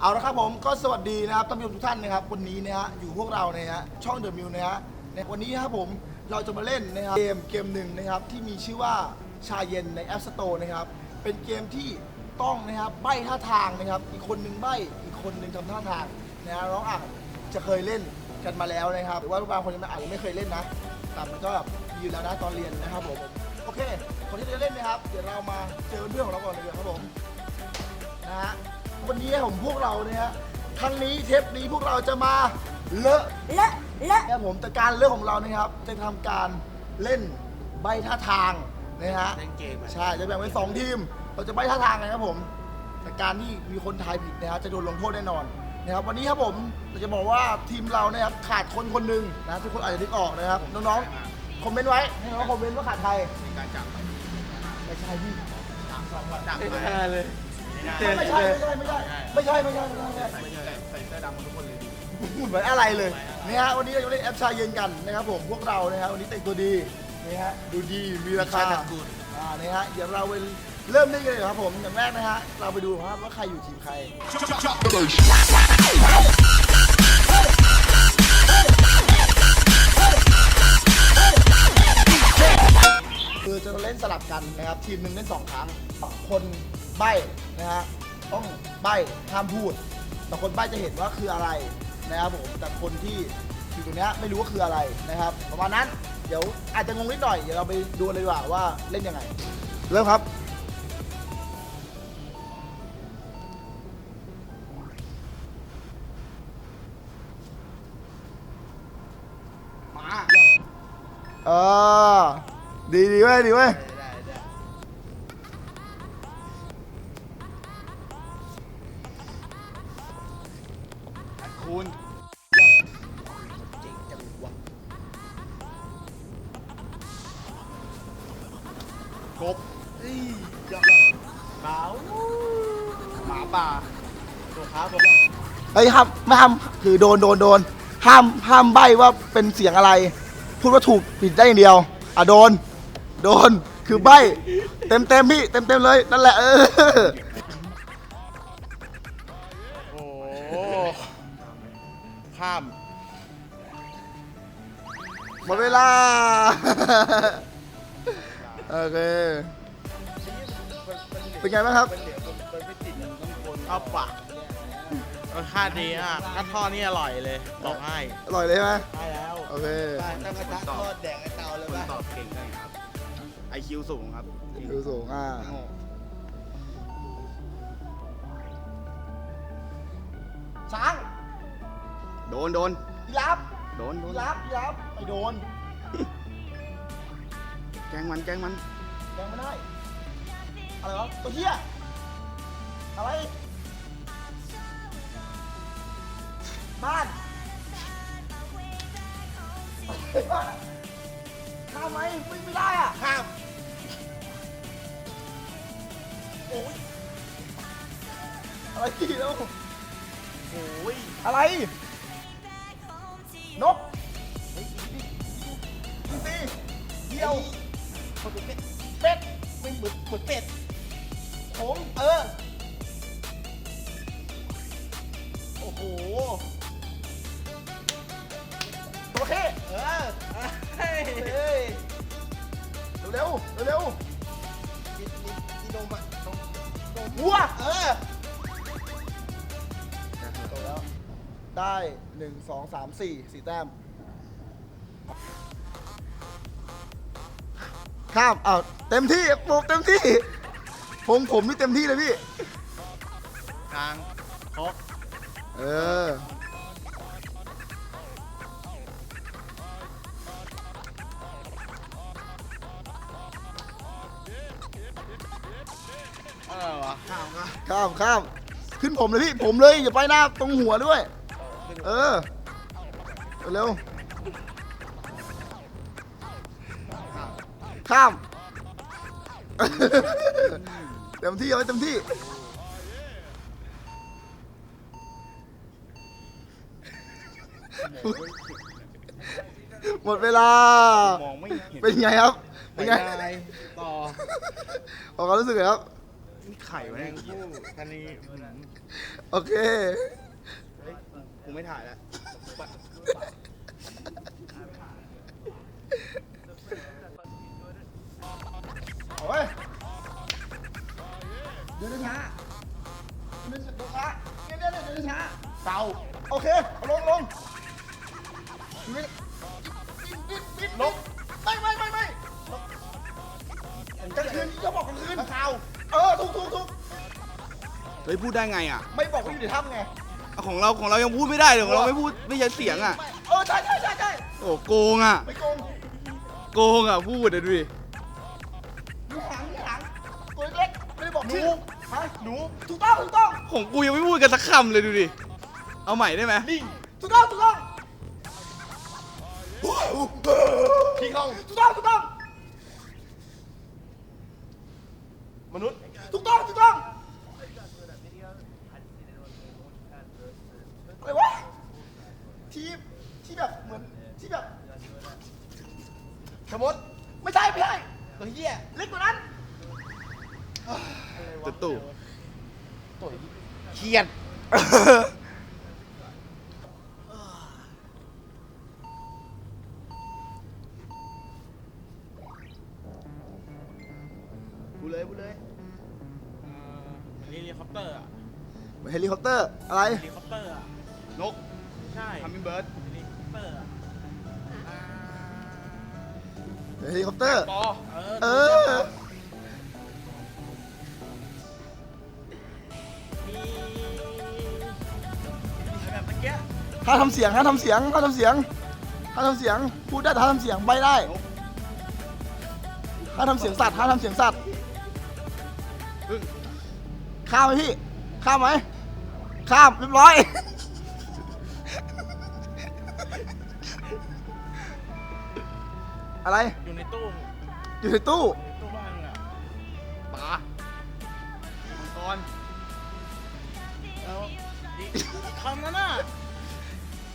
เอาละครับผมก็สวัสดีนะครับท่านผู้ชมทุกท่านนะครับวันนี้นะฮะอยู่พวกเราเนี่ยฮะช่องเดอะมิวนะฮะในวันนี้นะครับผมเราจะมาเล่นนะครับเกมเกมหนึ่งนะครับที่มีชื่อว่าชาเย็นใน App Store นะครับเป็นเกมที่ต้องนะครับใบ้ท่าทางนะครับ อีกคนหนึ่งใบ้อีกคนหนึ่งทำท่าทางนะฮะน้องอะจะเคยเล่นกันมาแล้วนะครับหรือว่าบางคนยังอาจจะไม่เคยเล่นนะแต่มันก็มีอยู่แล้วนะตอนเรียนนะครับผมโอเคคนที่จะเล่นนะครับ เดี๋ยวเรามาเจอเพื่อนของเราก่อนเลยครับผมนะฮะ วันนี้ผมพวกเราเนี่ยฮะครั้งนี้เทปนี้พวกเราจะมาเลอะเลอะเลอะเนี่ยผมแต่การเลอะของเรานะครับ จะทำการเล่นใบท่าทางนะฮะ เล่นเกมอะใช่ จะแบ่งเป็นสองทีม เราจะใบท่าทางกันครับผม แต่การที่มีคนทายผิดนะฮะจะโดนลงโทษแน่นอนนะครับ วันนี้ครับผมเราจะบอกว่าทีมเราเนี่ยครับขาดคนคนหนึ่งนะทุกคนอาจจะนึกออกนะครับน้องๆคอมเมนต์ไว้ให้น้องๆคอมเมนต์ว่าขาดใครมีการจับไม่ใช่พี่จับจับไม่ไปได้เลย ไม่ใช่ไม่ใช่ไม่ใช่ไม่ใช่ไม่ใช่ไม่ใช่ไม่ใช่ ไม่ใช่ใส่เสื้อดำกันทุกคนเลยเหมือนอะไรเลยนะฮะวันนี้เราจะเล่นแอปชายเย็นกันนะครับผมพวกเรานะครับวันนี้แต่งตัวดีนะฮะดูดีมีราคาอ่านะฮะเดี๋ยวเราไปเริ่มเล่นกันเลยครับผมอย่างแรกนะฮะเราไปดูครับว่าใครอยู่ทีมใครคือจะเล่นสลับกันนะครับทีมหนึ่งเล่นสองครั้งคน ใบ้นะฮะต้องใบ้ห้ามพูด แต่คนใบ้จะเห็นว่าคืออะไรนะครับผมแต่คนที่อยู่ตรงเนี้ยไม่รู้ว่าคืออะไรนะครับ ประมาณนั้นเดี๋ยวอาจจะงงนิดหน่อยเดี๋ยวเราไปดูเลยดีกว่าว่าเล่นยังไงเริ่มครับ มา เออ ดีดีเว้ยดีเว้ย คูณเจ๋งจังวะกบเอ้ยยอดขาวหมาป่าตัวขาวผมเฮ้ยห้ามไม่ห้ามคือโดนโดนโดนห้ามห้ามใบว่าเป็นเสียงอะไร พูดว่าถูกผิดได้อย่างเดียว อะโดน โดนคือใบเต็มเต็มพี่เต็มเต็มเลยนั่นแหละเออ ข้าม หมดเวลา โอเค เป็นไงบ้างครับ เอาปะรสชาติดีอะถ้าทอดนี่อร่อยเลย บอกให้อร่อยเลยไหมได้แล้วโอเค ตั้งกระทะทอดแดงไอ้เตาเลยว่าตอบเก่งได้ครับ ไอคิวสูงครับ ดูสูงอ่า โง่ นโดนยีราฟโดนโดยีนราฟยีราฟไม่โดนแกล้งมันแกล้งมันยังไม่ได้ อะไรวะตัวเหี้ยอะไร บ้านข้ามไหมไม่ไม่ได้อะข้ามโอ้ยอะไรกี่แล้วโอ้ยอะไร นกยิงตีเดียวคนเป็ดเป็ดไม่เหมือนเหมือนเป็ดผมเออ โอ้โหตัวเข้เออเฮ้ยเฮ้ยเร็วเร็วเร็วกินกินกินนมอะนมนมวัว เออ ได้หนึ่งสองสามสี่สี่แต้ม ข้ามอ้าวเต็มที่ปลูกเต็มที่ ผมผมนี่เต็มที่เลยพี่ กลางครกเออเออวะข้ามก็ข้ามข้าม ขึ้นผมเลยพี่ ผมเลย อย่าไปหน้าตรงหัวด้วย เออ เร็ว ข้าม เต็มที่เอาไว้เต็มที่ หมดเวลา มองไม่เห็นเป็นไงครับไปเป็นไงได้ต่อบอกความรู้สึกหน่อยครับ นี่ไข่วะเนี่ยอันนี้ โอเคเฮ้ย กูไม่ถ่ายแล้วเอาไว้เดินช้าเดินช้าเดินช้าเดินเดินช้าเตาโอเคเอาลงลงบินบินบินลงไม่ไม่ไม่ไม่กลางคืนจะบอกกลางคืนเตาเออถูกถูกถูกเฮ้ยพูดได้ไงอะ ไม่บอกว่าอยู่ในถ้ำไง ของเราของเรายังพูดไม่ได้เลยของเราไม่พูดไม่ใช่เสียงอะ เออใช่ใช่ใช่ใช่โอ้โกงอะ ไม่โกงโกงอะพูดอะดูดิดูหางดูหางตัวเล็กไม่ได้บอกชื่อฮะหนูถูกต้องถูกต้องของกูยังไม่พูดกันสักคำเลยดูดิ เอาใหม่ได้ไหมลิงถูกต้องถูกต้องพี่ก้องถูกต้องถูกต้อง มนุษย์ ถูกต้องถูกต้องอะไรวะที่ที่แบบเหมือนที่แบบ ชะ มดไม่ใช่ไม่ใช่ตัวเหี้ยเล็กกว่านั้นตุ๊ตู่เครียดพูดเลยพูดเลยเฮลิคอปเตอร์อะเฮลิคอปเตอร์อะไร เฮลิค เฮลิคอปเตอร์ ปอเออเออมีแบบเมื่อกี้ถ้าทำเสียงถ้าทำเสียงถ้าทำเสียงถ้าทำเสียง พูดได้แต่ถ้าทำเสียงใบได้นกถ้าทำเสียงสัตว์ถ้าทำเสียงสัตว์พึ่งข้ามไหมพี่ ข้ามไหม ข้ามเรียบร้อย อะไร อยู่ในตู้อยู่ในตู้ตู้บ้านอะปลามังกรแล้วอีกคำนั้นน่ะ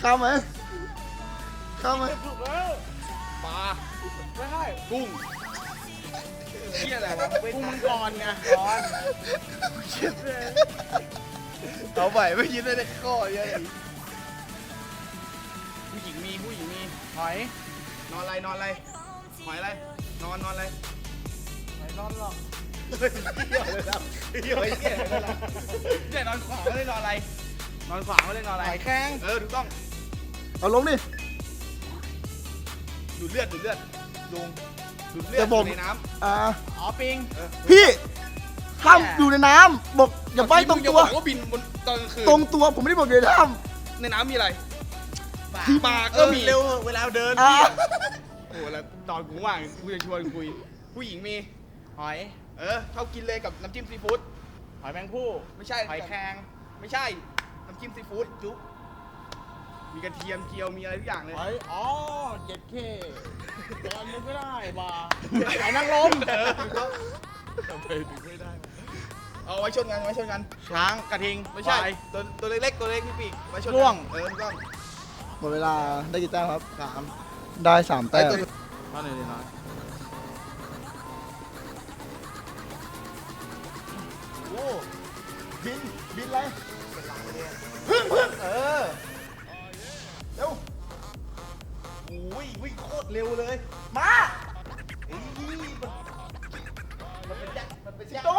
ข้ามไหมข้ามไหมถูกแล้วปลาไม่ใช่กุ้งเหี้ยอะไรวะกุ้งมังกรไงกรเอาใหม่ไม่ยินเลยในข้อเยอะเลยผู้หญิงมีผู้หญิงมีหอย นอนอะไรนอนอะไรหอยอะไร นอนนอนอะไรหอยร้อนหรอกเฮ้ยเหี้ยเลยนะเหี้ยเหี้ยเลยนะเนี่ยนอนขวางไม่ได้นอนอะไร นอนขวางไม่ได้นอนอะไรหอยแข้งเออถูกต้อง เอาลงดิดูดเลือดดูดเลือดลุงดูดเลือจะดบอกอยู่ในน้อ่าอ๋อปิงำเออพี่ห้ามอยู่ในน้ำบอกอย่าไปตรงอย่าตัวบอกว่าบินบนตอนกลางคืนตรงตัวผมไม่ได้บอกอยู่ในน้ในน้ำมีอะไร ที่ปากเอก็อมีเร็วเหอะเวลาเดินำอ่าโอ้โหแล้วตอนกูว่างกูจะชวนคุย ผู้หญิงมีหอย เออชอบกินเลยกับน้ำจิ้มซีฟู้ดหอยแมงผู้ไม่ใช่หอยแครงไม่ใช่ น้ำจิ้มซีฟู้ดจุ๊บมีกระเทียมเจียวมีอะไรทุกอย่างเลยหอยอ๋อเจ็ดเคตอนนึงไม่ได้บ้าหอยนางรมเออถูกต้องทำไมถึงไม่ได้เอาไว้ชนกันเอาไว้ชนกันช้างกระทิงไม่ใช่ ควายตัวตัวเล็กๆตัวเล็กมีปีกไว้ชนกันร่วง เออถูกต้อง หมดเวลาได้กี่แต้มครับสามได้สามแต้มไอ้ตัวตอนไหนดีน้อยโอ้บิน บินอะไรพึ่งพึ่งเออ เร็วโอ้ยวิ่งโคตรเร็วเลย มาเอ้ยมันมันเป็นยักษ์มันเป็นสิยังกษ์โต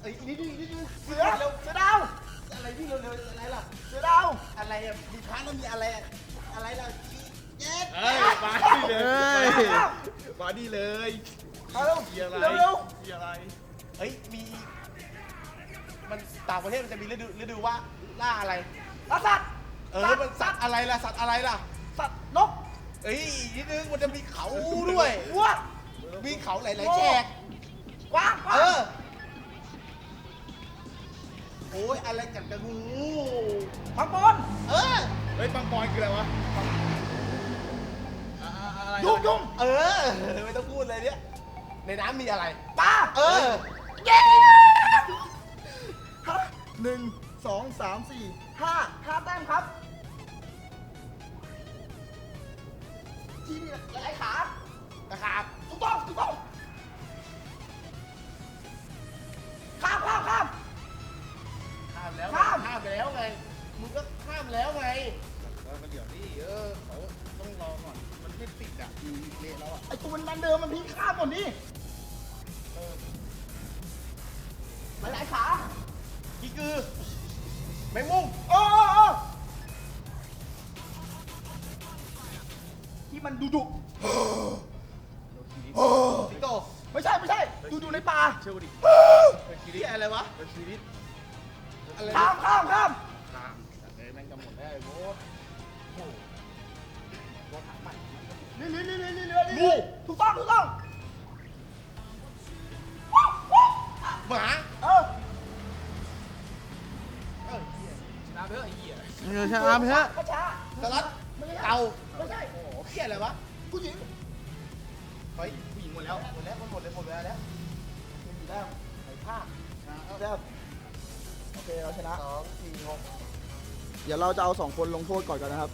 เอ้ยนี่นี่นี่นี่เสือเสือดาว อะไรพี่เร็วๆอะไรล่ะ เสือดาว อะไรอะมีพระแล้วมีอะไรอะ อะไรล่ะเย็ดเอ้ยมาที่เลยมาดีเลยมาเร็วเกียร์อะไรเร็วเร็วเกียร์อะไรเฮ้ยมี มันต่างประเทศมันจะมีฤดูฤดูว่าล่าอะไร ล่าสัตว์เออมันสัตว์อะไรล่ะสัตว์อะไรล่ะสัตว์นกเอ้ยนิดนึงมันจะมีเขาด้วย วัวมีเขาหลายๆแฉก กวางกวางเออโอ้ยอะไรกันกับงูพังบนเออ เฮ้ยปังปอนคืออะไรวะ อะไรยุ่งยุ่ง เออ ไม่ต้องพูดเลยเนี่ย ในน้ำมีอะไรปลาเออ เย้ฮะหนึ่งสองสามสี่ห้าห้าแต้มครับ ที่มีหลายขานะครับถูกต้องถูกต้องข้ามข้ามข้าม ข้ามแล้วข้าม ข้ามไปแล้วไง มึงก็ข้ามแล้วไงแล้วก็ เดี๋ยวนี่เออเขาต้องรอก่อนมันไม่ติดอะอยู่เละแล้วอะไอ้ตัวมันมันเดิมมันพีข้ามหมดนี่หลายหลายๆขากี่คือแมงมุมโอ้โอ้โอ้ที่มันดุดุโอ้สิงโตไม่ใช่ไม่ใช่ดุดุในป่าเชื่อกูดิเป็นชีวิตอะไรวะเป็นชีวิตอะไรข้ามข้ามข้ามข้ามแต่เอ้ยแม่งจะหมดได้โว้โอ้โห รถถังใหม่นี่นี่นี่นี่นี่นี่ถูกต้องถูกต้องหมาเออเอ้เหี้ยชนะเถอะไอ้เหี้ยเออใช่อาเพะช้าช้าสลัดไม่ใช่เต่าไม่ใช่โอ้โหเหี้ยอะไรวะผู้หญิงเฮ้ยผู้หญิงหมดแล้วหมดแล้วหมดเลยหมดเวลาแล้วไม่มีแล้วไอ้ภาคแซ่บโอเคเราชนะสองสี่หกเดี๋ยวเราจะเอาสองคนลงโทษก่อนกันนะครับ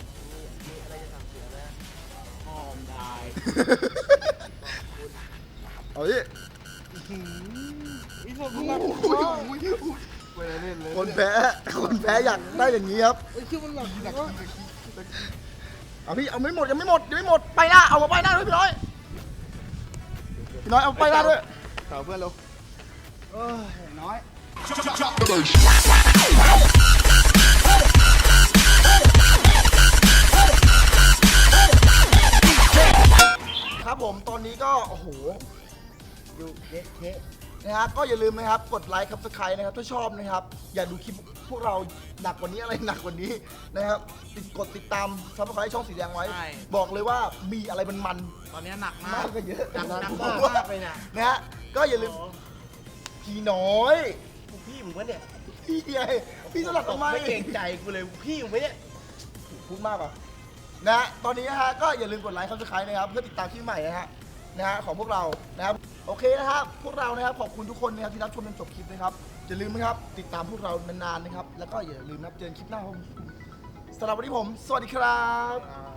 อมได้เอาดิอีสมบัติคนแพ้ คนแพ้อยากได้อย่างนี้ครับ ไอ้ชื่อมันหลักหนักเอาพี่ เอาไม่หมดยังไม่หมดยังไม่หมด ไปหน้า เอามาไปหน้าด้วยพี่น้อย พี่น้อยเอาไปหน้าด้วยข่าวเพื่อนเราเอ้ยน้อย ครับผมตอนนี้ก็โอ้โหดูเละเทะนะฮะก็อย่าลืมนะครับกดไลค์ครับสไครต์นะครับถ้าชอบนะครับ อย่าดูคลิปพวกเราหนักกว่านี้อะไรหนักกว่านี้นะครับติดกดติดตามซับสไครต์ช่องสีแดงไว้ ใช่ บอกเลยว่ามีอะไรมันมันตอนนี้หนักๆมามากกก็เยอะหนักหนักผมมากว่มากเลยเนี่ยนะฮะก็อย่าลืมพี่น้อยพี่มึงวะเนี่ยพี่ไงพี่สลับทำไมไม่เกรงใจกูเลยพี่มึงวะเนี่ย พูดมากป่ะ นะฮะตอนนี้นะฮะก็อย่าลืมกดไลค์ซับสไครต์นะครับ เพื่อติดตามคลิปใหม่นะฮะนะฮะของพวกเรานะครับโอเคนะครับพวกเรานะครับขอบคุณทุกคนนะครับที่รับชมจนจบคลิปนะครับอย่าลืมนะครับติดตามพวกเรานานๆนะครับ แล้วก็อย่าลืมนะครับเจอกันคลิปหน้าครับผมสำหรับวันนี้ผม สวัสดีครับ